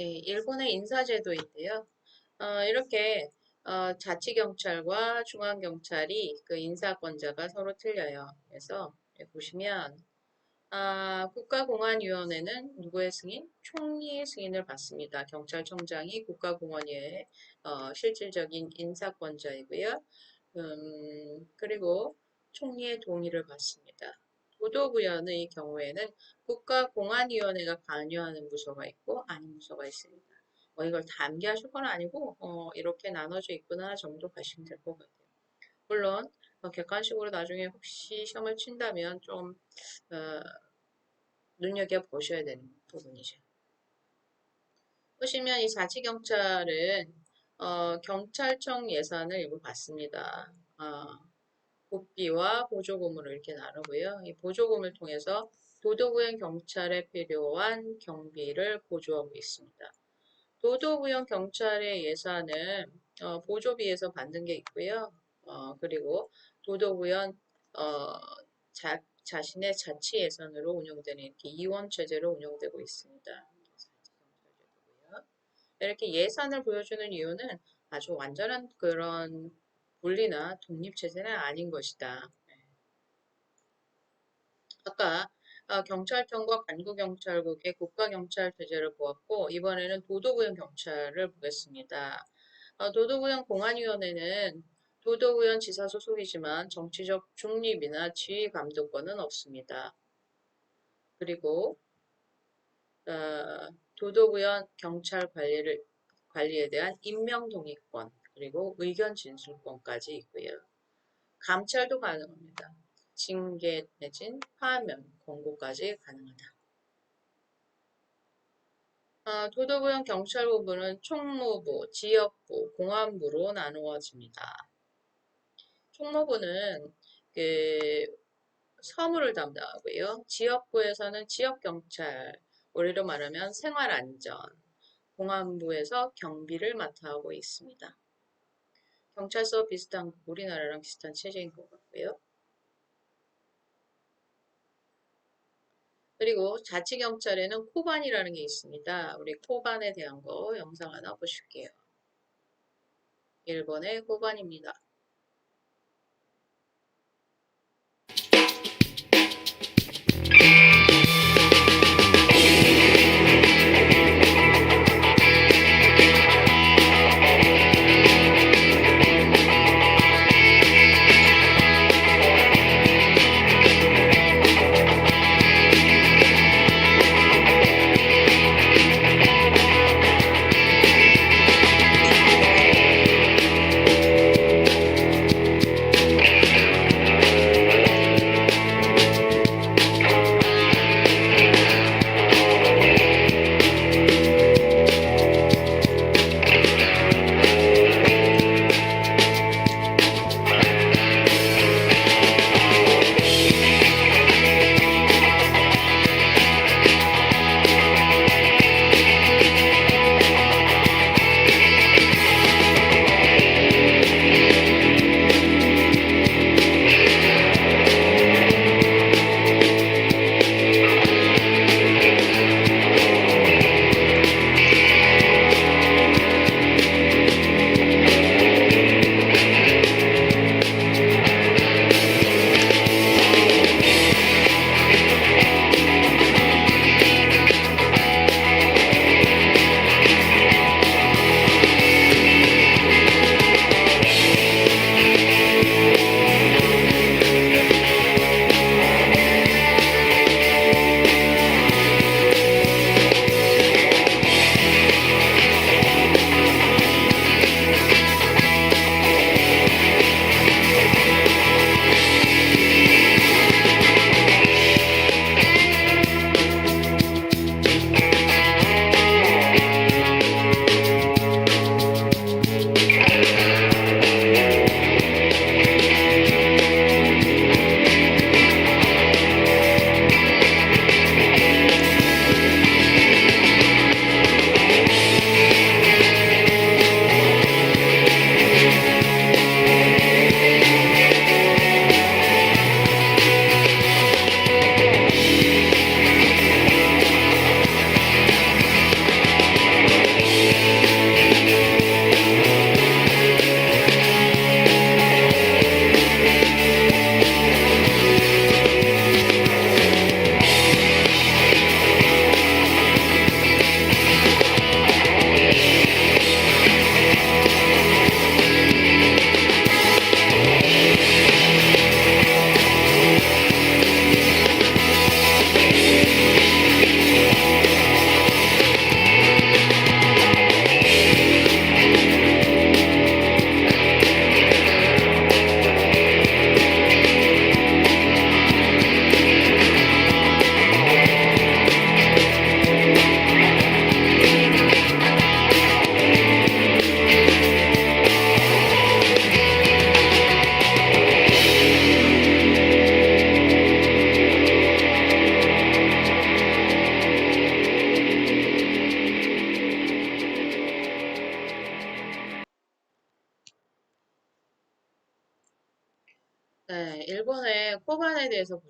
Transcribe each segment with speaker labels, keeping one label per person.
Speaker 1: 예, 일본의 인사제도인데요. 어, 이렇게 어, 자치경찰과 중앙경찰이 그 인사권자가 서로 틀려요. 그래서 보시면 아, 국가공안위원회는 누구의 승인? 총리의 승인을 받습니다. 경찰청장이 국가공안위의 어, 실질적인 인사권자이고요. 음, 그리고 총리의 동의를 받습니다. 도도부연의 경우에는 국가공안위원회가 관여하는 부서가 있고 아닌 부서가 있습니다. 뭐 이걸 다 암기하실 건 아니고 어, 이렇게 나눠져 있구나 정도 가시면 될 것 같아요. 물론 어, 객관식으로 나중에 혹시 시험을 친다면 좀 어, 눈여겨 보셔야 되는 부분이죠. 보시면 이 자치경찰은 어, 경찰청 예산을 일부 받습니다. 어, 국비와 보조금으로 이렇게 나누고요. 이 보조금을 통해서 도도구현 경찰에 필요한 경비를 보조하고 있습니다. 도도구현 경찰의 예산은 어, 보조비에서 받는 게 있고요. 어, 그리고 도도구현 어, 자, 자신의 자치 예산으로 운영되는 이렇게 이원 체제로 운영되고 있습니다. 이렇게 예산을 보여주는 이유는 아주 완전한 그런 분리나 독립 체제는 아닌 것이다. 아까 어, 경찰청과 간구경찰국의 국가경찰 체제를 보았고 이번에는 도도구현 경찰을 보겠습니다. 어, 도도구현 공안위원회는 도도구현 지사 소속이지만 정치적 중립이나 지휘 감독권은 없습니다. 그리고 어, 도도구현 경찰 관리를 관리에 대한 임명 동의권 그리고 의견 진술권까지 있고요. 감찰도 가능합니다. 징계 내진 파면 권고까지 가능하다. 아, 도도구현 경찰부부는 총무부, 지역부, 공안부로 나누어집니다. 총무부는 그 서무를 담당하고요. 지역부에서는 지역경찰, 우리로 말하면 생활안전, 공안부에서 경비를 맡아 하고 있습니다. 경찰서 비슷한 우리나라랑 비슷한 체제인 것 같고요. 그리고 자치경찰에는 코반이라는 게 있습니다. 우리 코반에 대한 거 영상 하나 보실게요. 일본의 코반입니다.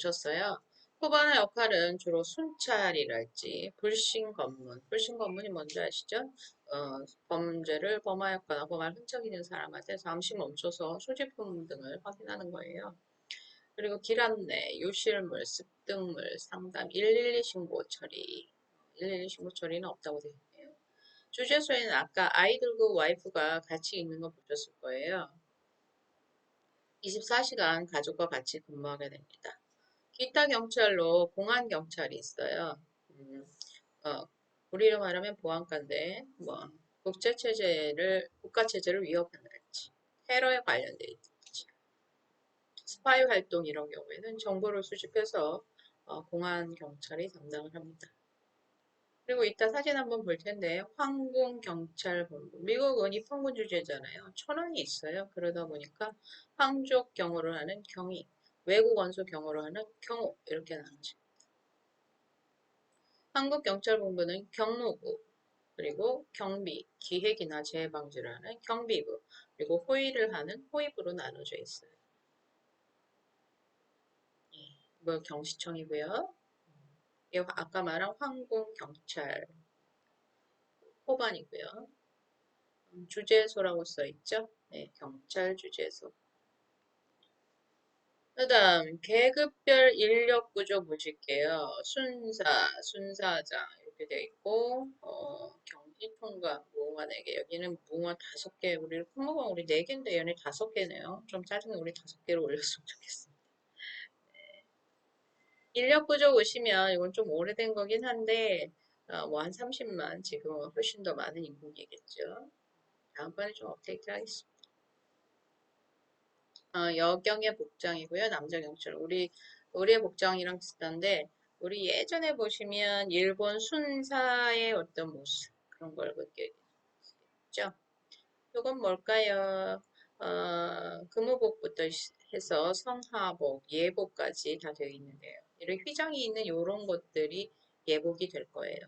Speaker 1: 보셨어요. 코반의 역할은 주로 순찰이랄지 불신 검문. 불신 검문이 뭔지 아시죠? 어, 범죄를 범하였거나 범할 흔적 있는 사람한테 잠시 멈춰서 소지품 등을 확인하는 거예요. 그리고 길 안내, 요실물, 습득물, 상담, 112 신고 처리. 112 신고 처리는 없다고 되어 있네요. 주제소에는 아까 아이들과 와이프가 같이 있는 거 보셨을 거예요. 24시간 가족과 같이 근무하게 됩니다. 기타 경찰로 공안 경찰이 있어요. 음, 어, 우리로 말하면 보안관인데 뭐 국제 체제를 국가 체제를 위협한다든지 테러에 관련돼 있든지 스파이 활동 이런 경우에는 정보를 수집해서 어, 공안 경찰이 담당을 합니다. 그리고 이따 사진 한번 볼 텐데 황궁 경찰본부 미국은 입헌군 주제잖아요. 천원이 있어요. 그러다 보니까 황족 경호를 하는 경위 외국 원수 경호를 하는 경호 이렇게 나누죠. 한국경찰본부는 경무부 그리고 경비, 기획이나 재해 방지를 하는 경비부 그리고 호위를 하는 호위부로 나눠져 있어요. 예, 이거 경시청이고요. 이거 아까 말한 황궁경찰 호반이고요. 음, 주재소라고 써 있죠. 네, 경찰 주재소. 그 다음 계급별 인력 구조 보실게요. 순사, 순사장 이렇게 돼 있고 어, 경기통과 무궁화 4개 여기는 무궁화 5개 우리 품목은 우리 4개인데 얘네 5개네요. 좀 짜증나 우리 5개를 올렸으면 좋겠습니다. 네. 인력 구조 보시면 이건 좀 오래된 거긴 한데 어, 뭐한 30만 지금은 훨씬 더 많은 인구이겠죠. 다음번에 좀 업데이트 하겠습니다. 어, 여경의 복장이고요. 남자 경찰. 우리 우리의 복장이랑 비슷한데 우리 예전에 보시면 일본 순사의 어떤 모습 그런 걸 보게 되죠. 이건 뭘까요? 어, 금우복부터 해서 성하복, 예복까지 다 되어 있는데요. 이런 휘장이 있는 이런 것들이 예복이 될 거예요.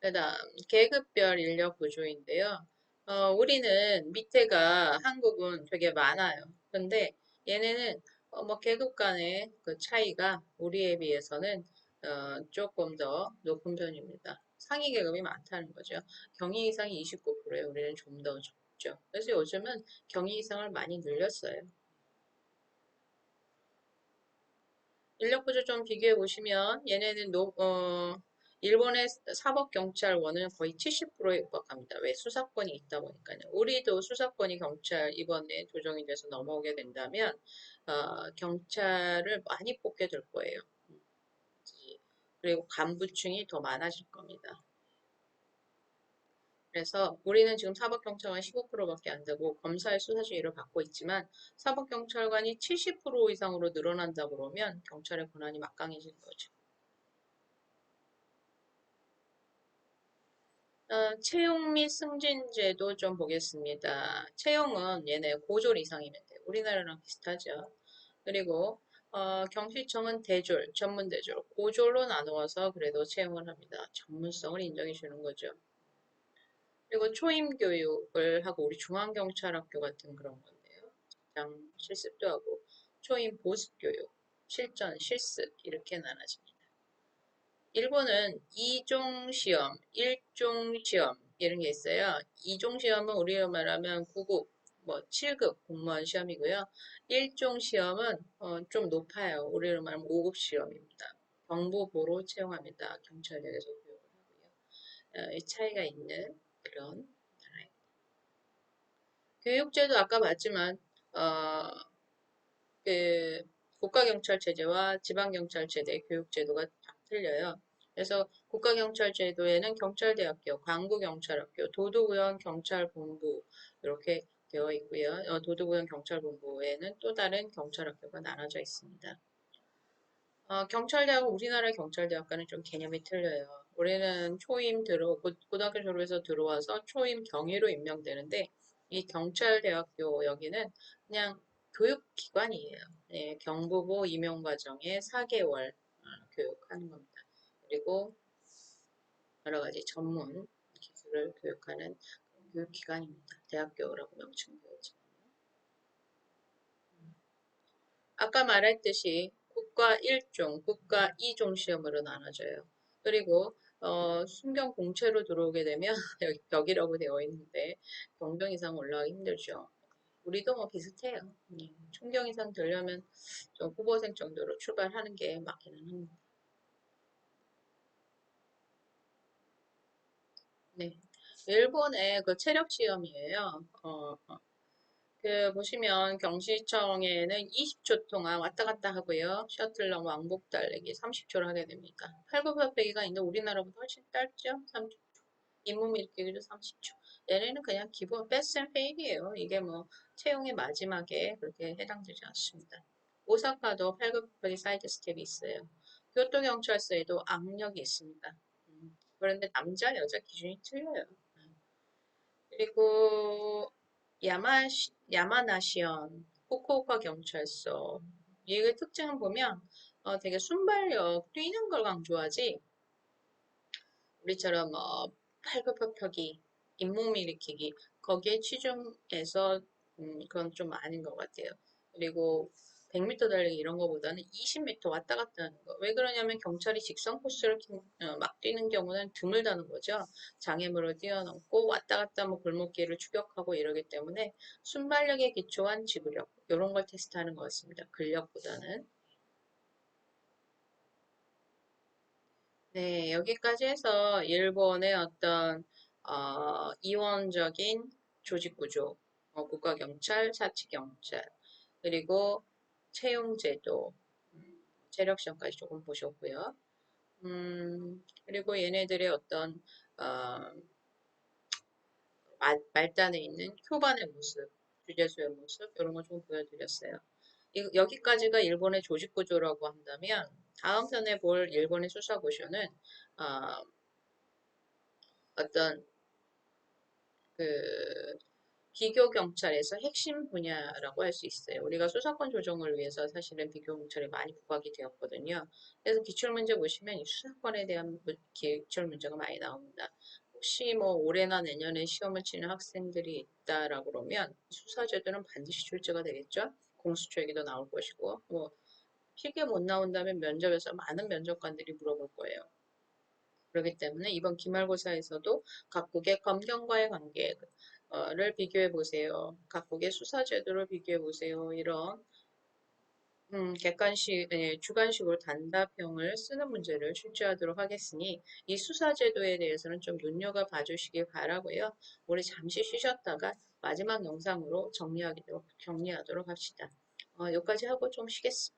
Speaker 1: 그 다음 계급별 인력 구조인데요. 어, 우리는 밑에가 한국은 되게 많아요. 근데 얘네는 어, 뭐 계급 간의 그 차이가 우리에 비해서는 어, 조금 더 높은 편입니다. 상위 계급이 많다는 거죠. 경위 이상이 29%예요. 우리는 좀 더 적죠. 그래서 요즘은 경위 이상을 많이 늘렸어요. 인력 구조 좀 비교해 보시면 얘네는 노, 어, 일본의 사법경찰원은 거의 70%에 육박합니다. 왜? 수사권이 있다 보니까요. 우리도 수사권이 경찰 이번에 조정이 돼서 넘어오게 된다면 어, 경찰을 많이 뽑게 될 거예요. 그리고 간부층이 더 많아질 겁니다. 그래서 우리는 지금 사법경찰관 15%밖에 안 되고 검사의 수사지휘를 받고 있지만 사법경찰관이 70% 이상으로 늘어난다 그러면 경찰의 권한이 막강해지는 거죠. 어, 채용 및 승진제도 좀 보겠습니다. 채용은 얘네 고졸 이상이면 돼요. 우리나라랑 비슷하죠. 그리고 어, 경시청은 대졸, 전문 대졸, 고졸로 나누어서 그래도 채용을 합니다. 전문성을 인정해 주는 거죠. 그리고 초임 교육을 하고 우리 중앙경찰학교 같은 그런 건데요. 장 실습도 하고 초임 보습 교육, 실전, 실습 이렇게 나눠집니다. 일본은 이종 시험, 일종 시험 이런 게 있어요. 이종 시험은 우리가 말하면 9급, 뭐 7급 공무원 시험이고요. 일종 시험은 어, 좀 높아요. 우리로 말하면 5급 시험입니다. 경보보로 채용합니다. 경찰력에서 교육을 하고요. 어, 이 차이가 있는 그런 나라입니다. 교육제도 아까 봤지만 어, 그 국가경찰 체제와 지방경찰 체제 교육제도가 다 틀려요. 그래서 국가경찰 제도에는 경찰대학교, 광구경찰학교, 도도구현 경찰본부 이렇게 되어 있고요. 어, 도도구현 경찰본부에는 또 다른 경찰학교가 나눠져 있습니다. 어, 경찰대학 우리나라 경찰대학과는 좀 개념이 틀려요. 우리는 초임 들어 고, 고등학교 졸업해서 들어와서 초임 경위로 임명되는데 이 경찰대학교 여기는 그냥 교육기관이에요. 네, 경부고 임용 과정에 4개월 어, 교육하는 겁니다. 그리고 여러 가지 전문 기술을 교육하는 교육기관입니다. 대학교라고 명칭 되어 있지만요. 아까 말했듯이 국가 1종, 국가 2종 시험으로 나눠져요. 그리고 어, 순경 공채로 들어오게 되면 여기 격이라고 되어 있는데 경경 이상 올라가기 힘들죠. 우리도 뭐 비슷해요. 음, 충경 이상 되려면 좀 후보생 정도로 출발하는 게 맞기는 합니다. 네. 일본의 그 체력 시험이에요. 어, 어. 그 보시면 경시청에는 20초 동안 왔다 갔다 하고요. 셔틀랑 왕복 달리기 30초를 하게 됩니다. 팔굽혀펴기가 있는데 우리나라보다 훨씬 짧죠? 30초. 잇몸 일으키기도 30초. 얘네는 그냥 기본 패스앤 페일이에요. 이게 뭐 채용의 마지막에 그렇게 해당되지 않습니다. 오사카도 팔굽혀펴기 사이드 스텝이 있어요. 교토경찰서에도 악력이 있습니다. 음, 그런데 남자 여자 기준이 틀려요. 그리고 야마시, 야마나시현, 후쿠오카 경찰서 이게 특징을 보면 어, 되게 순발력, 뛰는 걸 강조하지 우리처럼 어, 팔굽혀펴기, 잇몸 일으키기 거기에 치중해서 음, 그건 좀 아닌 것 같아요. 그리고 100m 달리기 이런 거보다는 20m 왔다 갔다 하는 거. 왜 그러냐면 경찰이 직선 코스를 어, 막 뛰는 경우는 드물 다는 거죠. 장애물을 뛰어넘고 왔다 갔다 뭐 골목길을 추격하고 이러기 때문에 순발력에 기초한 지구력 이런 걸 테스트하는 것 같습니다. 근력보다는. 네, 여기까지 해서 일본의 어떤 어, 이원적인 조직구조, 어, 국가경찰, 사치경찰, 그리고 채용제도, 음, 재력시험까지 조금 보셨고요. 음, 그리고 얘네들의 어떤 어, 말, 말단에 있는 교반의 모습, 주제수의 모습 이런 거 좀 보여드렸어요. 이, 여기까지가 일본의 조직구조라고 한다면 다음 편에 볼 일본의 수사고쇼는 어, 어떤 그 비교 경찰에서 핵심 분야라고 할 수 있어요. 우리가 수사권 조정을 위해서 사실은 비교 경찰이 많이 부각이 되었거든요. 그래서 기출 문제 보시면 이 수사권에 대한 기출 문제가 많이 나옵니다. 혹시 뭐 올해나 내년에 시험을 치는 학생들이 있다라고 그러면 수사제도는 반드시 출제가 되겠죠. 공수처 얘기도 나올 것이고 뭐 필기에 못 나온다면 면접에서 많은 면접관들이 물어볼 거예요. 그렇기 때문에 이번 기말고사에서도 각국의 검경과의 관계 를 비교해 보세요. 각국의 수사 제도를 비교해 보세요. 이런 음, 객관식, 네, 주관식으로 단답형을 쓰는 문제를 출제하도록 하겠으니 이 수사 제도에 대해서는 좀 눈여겨 봐 주시길 바라고요. 우리 잠시 쉬셨다가 마지막 영상으로 정리하도록, 정리하도록 합시다. 어, 여기까지 하고 좀 쉬겠습니다.